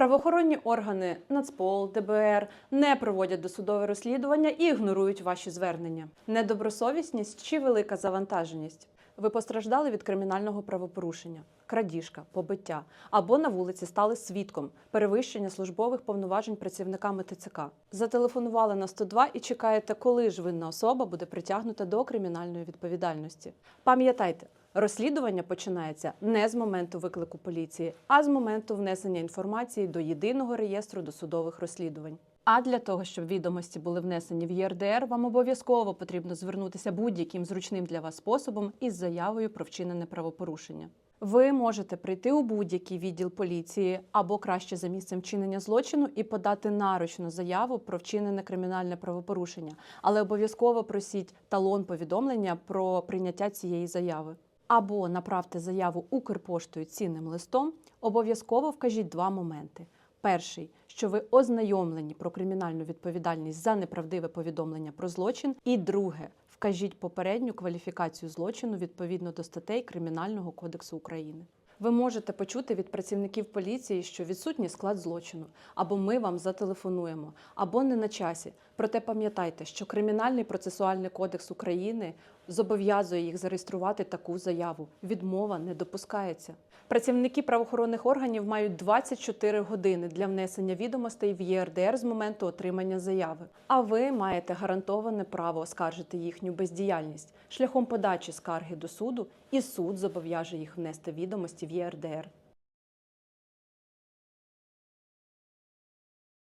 Правоохоронні органи Нацпол, ДБР не проводять досудове розслідування і ігнорують ваші звернення. Недобросовісність чи велика завантаженість. Ви постраждали від кримінального правопорушення, крадіжка, побиття або на вулиці стали свідком перевищення службових повноважень працівниками ТЦК. Зателефонували на 102 і чекаєте, коли ж винна особа буде притягнута до кримінальної відповідальності. Пам'ятайте, розслідування починається не з моменту виклику поліції, а з моменту внесення інформації до єдиного реєстру досудових розслідувань. А для того, щоб відомості були внесені в ЄРДР, вам обов'язково потрібно звернутися будь-яким зручним для вас способом із заявою про вчинене правопорушення. Ви можете прийти у будь-який відділ поліції або краще за місцем вчинення злочину і подати наручну заяву про вчинене кримінальне правопорушення, але обов'язково просіть талон повідомлення про прийняття цієї заяви. Або направте заяву Укрпоштою цінним листом. Обов'язково вкажіть два моменти. Перший, що ви ознайомлені про кримінальну відповідальність за неправдиве повідомлення про злочин. І друге, вкажіть попередню кваліфікацію злочину відповідно до статей Кримінального кодексу України. Ви можете почути від працівників поліції, що відсутній склад злочину, або ми вам зателефонуємо, або не на часі. Проте пам'ятайте, що Кримінальний процесуальний кодекс України зобов'язує їх зареєструвати таку заяву. Відмова не допускається. Працівники правоохоронних органів мають 24 години для внесення відомостей в ЄРДР з моменту отримання заяви. А ви маєте гарантоване право оскаржити їхню бездіяльність шляхом подачі скарги до суду, і суд зобов'яже їх внести відомості в ЄРДР.